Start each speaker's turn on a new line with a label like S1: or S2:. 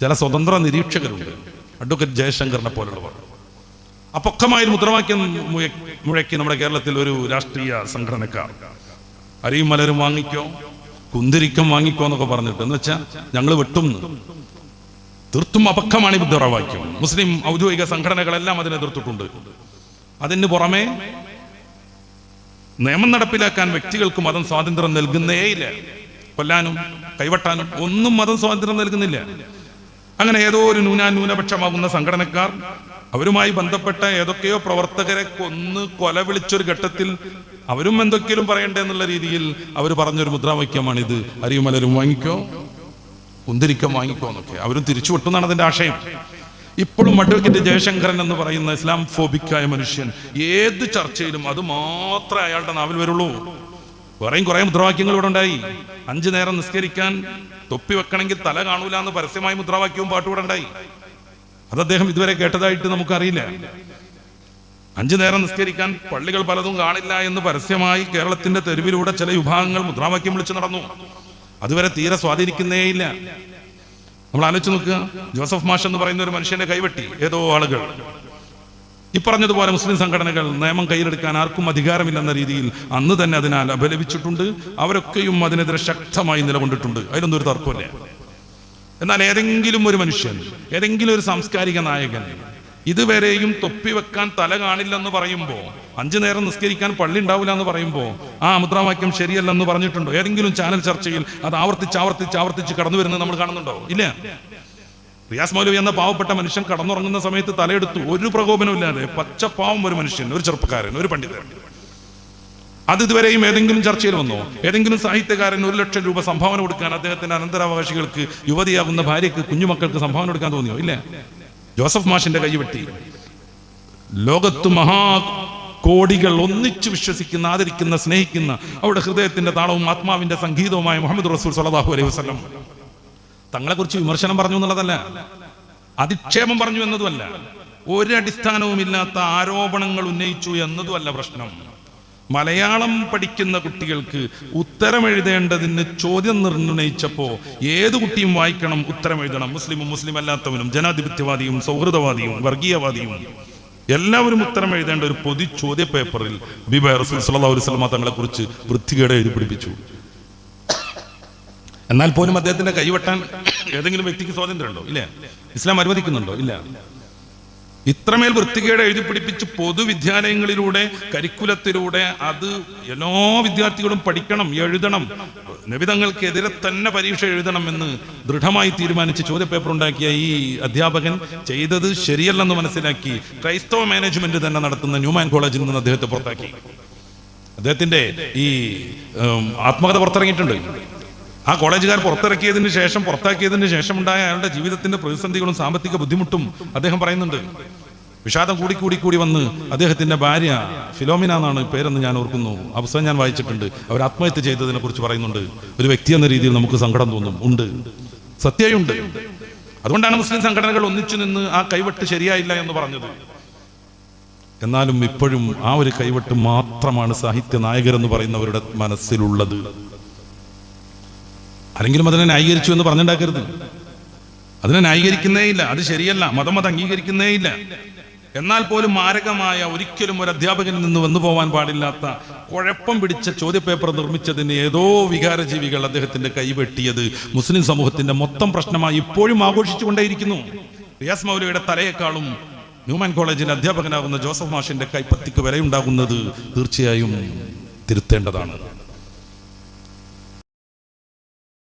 S1: ചില സ്വതന്ത്ര നിരീക്ഷകരുണ്ട്. അഡ്വക്കേറ്റ് ജയശങ്കറിനെ പോലുള്ളവർ. അപ്പൊക്കമായ ഒരു മുദ്രാവാക്യം മുഴക്കി നമ്മുടെ കേരളത്തിൽ ഒരു രാഷ്ട്രീയ സംഘടനക്കാർ. അരിയും മലരും വാങ്ങിക്കോ കുന്തിരിക്കം വാങ്ങിക്കോ എന്നൊക്കെ പറഞ്ഞിട്ട്. എന്ന് വെച്ചാൽ ഞങ്ങൾ വെട്ടും. തീർത്തും അപക്കമാണ് ഈ മുദ്രാവാക്യം. മുസ്ലിം ഔദ്യോഗിക സംഘടനകളെല്ലാം അതിനെ എതിർത്തിട്ടുണ്ട്. അതിന് പുറമെ നിയമം നടപ്പിലാക്കാൻ വ്യക്തികൾക്ക് മതം സ്വാതന്ത്ര്യം നൽകുന്നേയില്ല. കൊല്ലാനും കൈവട്ടാനും ഒന്നും മതം സ്വാതന്ത്ര്യം നൽകുന്നില്ല. അങ്ങനെ ഏതോ ഒരു ന്യൂനാന്യൂനപക്ഷമാകുന്ന സംഘടനക്കാർ അവരുമായി ബന്ധപ്പെട്ട ഏതൊക്കെയോ പ്രവർത്തകരെ കൊന്ന് കൊല വിളിച്ചൊരു ഘട്ടത്തിൽ അവരും എന്തൊക്കെയും പറയണ്ടേ എന്നുള്ള രീതിയിൽ അവർ പറഞ്ഞൊരു മുദ്രാവാക്യമാണിത്. അരിയുമലരും വാങ്ങിക്കോ കുന്തിരിക്കം വാങ്ങിക്കോ എന്നൊക്കെ. അവരും തിരിച്ചു വിട്ടുന്നാണ് അതിന്റെ ആശയം. ഇപ്പോഴും അഡ്വക്കേറ്റ് ജയശങ്കരൻ എന്ന് പറയുന്ന ഇസ്ലാം ഫോബിക്കായ മനുഷ്യൻ ഏത് ചർച്ചയിലും അത് മാത്രമേ അയാളുടെ നാവിൽ വരുള്ളൂ. വേറെയും കുറെ മുദ്രാവാക്യങ്ങൾ ഇവിടെ ഉണ്ടായി. അഞ്ചു നേരം നിസ്കരിക്കാൻ തൊപ്പി വെക്കണമെങ്കിൽ തല കാണൂല എന്ന് പരസ്യമായി മുദ്രാവാക്യവും പാട്ടുകൂടെ ഉണ്ടായി. അത് അദ്ദേഹം ഇതുവരെ കേട്ടതായിട്ട് നമുക്കറിയില്ല. അഞ്ചു നേരം നിസ്കരിക്കാൻ പള്ളികൾ പലതും കാണില്ല എന്ന് പരസ്യമായി കേരളത്തിന്റെ തെരുവിലൂടെ ചില വിഭാഗങ്ങൾ മുദ്രാവാക്യം വിളിച്ചു നടന്നു. അതുവരെ തീരെ സ്വാധീനിക്കുന്നേയില്ല നമ്മൾ ആലോചിച്ച് നോക്കുക ജോസഫ് മാഷ് എന്ന് പറയുന്ന ഒരു മനുഷ്യന്റെ കൈവെട്ടി. ഏതോ ആളുകൾ. ഈ പറഞ്ഞതുപോലെ മുസ്ലിം സംഘടനകൾ നിയമം കയ്യിലെടുക്കാൻ ആർക്കും അധികാരമില്ലെന്ന രീതിയിൽ അന്ന് തന്നെ അതിനാൽ അപലപിച്ചിട്ടുണ്ട്. അവരൊക്കെയും അതിനെതിരെ ശക്തമായി നിലകൊണ്ടിട്ടുണ്ട്. അതിലൊന്നും ഒരു തർക്കമില്ല എന്നാൽ ഏതെങ്കിലും ഒരു മനുഷ്യൻ ഏതെങ്കിലും ഒരു സാംസ്കാരിക നായകൻ ഇതുവരെയും തൊപ്പി വെക്കാൻ തല കാണില്ലെന്ന് പറയുമ്പോൾ അഞ്ചു നേരം നിസ്കരിക്കാൻ പള്ളി ഉണ്ടാവില്ല എന്ന് പറയുമ്പോൾ ആ മുദ്രാവാക്യം ശരിയല്ലെന്ന് പറഞ്ഞിട്ടുണ്ടോ? ഏതെങ്കിലും ചാനൽ ചർച്ചയിൽ അത് ആവർത്തിച്ച് ആവർത്തിച്ച് ആവർത്തിച്ച് കടന്നു വരുന്നത് നമ്മൾ കാണുന്നുണ്ടോ? ഇല്ല. റിയാസ് മൗലവി എന്ന പാവപ്പെട്ട മനുഷ്യൻ കടന്നുറങ്ങുന്ന സമയത്ത് തലയെടുത്തു ഒരു പ്രകോപനമില്ലാതെ പച്ചപ്പാവം ഒരു മനുഷ്യൻ ഒരു ചെറുപ്പക്കാരൻ ഒരു പണ്ഡിതൻ. അത് ഇതുവരെയും ഏതെങ്കിലും ചർച്ചയിൽ വന്നോ? ഏതെങ്കിലും സാഹിത്യകാരൻ ഒരു ലക്ഷം രൂപ സംഭാവന കൊടുക്കാൻ അദ്ദേഹത്തിന്റെ അനന്തരാവകാശികൾക്ക് യുവതിയാകുന്ന ഭാര്യക്ക് കുഞ്ഞുമക്കൾക്ക് സംഭാവന കൊടുക്കാൻ തോന്നിയോ? ഇല്ല. ജോസഫ് മാഷിന്റെ കൈ വെട്ടി. ലോകത്ത് മഹാ കോടികൾ ഒന്നിച്ചു വിശ്വസിക്കുന്ന ആദരിക്കുന്ന സ്നേഹിക്കുന്ന അവരുടെ ഹൃദയത്തിന്റെ താളവും ആത്മാവിന്റെ സംഗീതവുമായ മുഹമ്മദ് റസൂൽ സലാഹു അലൈഹി വസല്ലം തങ്ങളെ കുറിച്ച് വിമർശനം പറഞ്ഞു എന്നുള്ളതല്ല അധിക്ഷേപം പറഞ്ഞു എന്നതുമല്ല ഒരടിസ്ഥാനവുമില്ലാത്ത ആരോപണങ്ങൾ ഉന്നയിച്ചു എന്നതുമല്ല പ്രശ്നം. മലയാളം പഠിക്കുന്ന കുട്ടികൾക്ക് ഉത്തരം എഴുതേണ്ടതിന് ചോദ്യം നിർണയിച്ചപ്പോ ഏത് കുട്ടിയും വായിക്കണം ഉത്തരം എഴുതണം. മുസ്ലിമും മുസ്ലിം അല്ലാത്തവനും ജനാധിപത്യവാദിയും സൗഹൃദവാദിയും വർഗീയവാദിയും എല്ലാവരും ഉത്തരം എഴുതേണ്ട ഒരു പൊതു ചോദ്യ പേപ്പറിൽ ബിബൈ റസൂൽ വസല്ലം തങ്ങളെ കുറിച്ച് വൃത്തികേട് എഴുതി പിടിപ്പിച്ചു എന്നാൽ പോലും അദ്ദേഹത്തിന്റെ കൈവെട്ടാൻ ഏതെങ്കിലും വ്യക്തിക്ക് സ്വാതന്ത്ര്യമുണ്ടോ? ഇല്ല. ഇസ്ലാം അനുവദിക്കുന്നുണ്ടോ? ഇല്ല. ഇത്രമേൽ വൃത്തികേട് എഴുതി പിടിപ്പിച്ച് പൊതുവിദ്യാലയങ്ങളിലൂടെ കരിക്കുലത്തിലൂടെ അത് എല്ലാ വിദ്യാർത്ഥികളും പഠിക്കണം എഴുതണം. നിബിതങ്ങൾക്കെതിരെ തന്നെ പരീക്ഷ എഴുതണം എന്ന് ദൃഢമായി തീരുമാനിച്ച് ചോദ്യപേപ്പർ ഉണ്ടാക്കിയ ഈ അധ്യാപകൻ ചെയ്തത് ശരിയല്ലെന്ന് മനസ്സിലാക്കി ക്രൈസ്തവ മാനേജ്മെന്റ് തന്നെ നടത്തുന്ന ന്യൂമാൻ കോളേജിൽ നിന്ന് അദ്ദേഹത്തെ പുറത്താക്കി. അദ്ദേഹത്തിന്റെ ഈ ആത്മകഥ പുറത്തിറങ്ങിയിട്ടുണ്ട്? ആ കോളേജുകാർ പുറത്തിറക്കിയതിന് ശേഷം പുറത്താക്കിയതിന് ശേഷം ഉണ്ടായ അയാളുടെ ജീവിതത്തിന്റെ പ്രതിസന്ധികളും സാമ്പത്തിക ബുദ്ധിമുട്ടും അദ്ദേഹം പറയുന്നുണ്ട്. വിഷാദം കൂടി കൂടി കൂടി വന്ന് അദ്ദേഹത്തിന്റെ ഭാര്യ ഫിലോമിന എന്നാണ് പേരെന്ന് ഞാൻ ഓർക്കുന്നു. പുസ്തകം ഞാൻ വായിച്ചിട്ടുണ്ട്. അവർ ആത്മഹത്യ ചെയ്തതിനെ കുറിച്ച് പറയുന്നുണ്ട്. ഒരു വ്യക്തി എന്ന രീതിയിൽ നമുക്ക് സങ്കടം തോന്നും. ഉണ്ട്. സത്യമുണ്ട് അതുകൊണ്ടാണ് മുസ്ലിം സംഘടനകൾ ഒന്നിച്ചു നിന്ന് ആ കൈവെട്ട് ശരിയായില്ല എന്ന് പറഞ്ഞത്. എന്നാലും ഇപ്പോഴും ആ ഒരു കൈവെട്ട് മാത്രമാണ് സാഹിത്യ നായകരെന്ന് പറയുന്നവരുടെ മനസ്സിലുള്ളത്. ആരെങ്കിലും അതിനെ ന്യായീകരിച്ചു എന്ന് പറഞ്ഞുണ്ടാക്കരുത്. അതിനെ ന്യായീകരിക്കുന്നേ ഇല്ല. അത് ശരിയല്ല. മതം അത് അംഗീകരിക്കുന്നേ ഇല്ല. എന്നാൽ പോലും മാരകമായ ഒരിക്കലും ഒരു അധ്യാപകനിൽ നിന്ന് വന്നു പോവാൻ പാടില്ലാത്ത കുഴപ്പം പിടിച്ച ചോദ്യപേപ്പർ നിർമ്മിച്ചതിന് ഏതോ വികാരജീവികൾ അദ്ദേഹത്തിന്റെ കൈവെട്ടിയത് മുസ്ലിം സമൂഹത്തിന്റെ മൊത്തം പ്രശ്നമായി ഇപ്പോഴും ആഘോഷിച്ചുകൊണ്ടേയിരിക്കുന്നു. റിയാസ് മൗലയുടെ തലയേക്കാളും ന്യൂമാൻ കോളേജിൽ അധ്യാപകനാകുന്ന ജോസഫ് മാഷിന്റെ കൈപ്പത്തിക്ക് വിലയുണ്ടാകുന്നത് തീർച്ചയായും തിരുത്തേണ്ടതാണ്.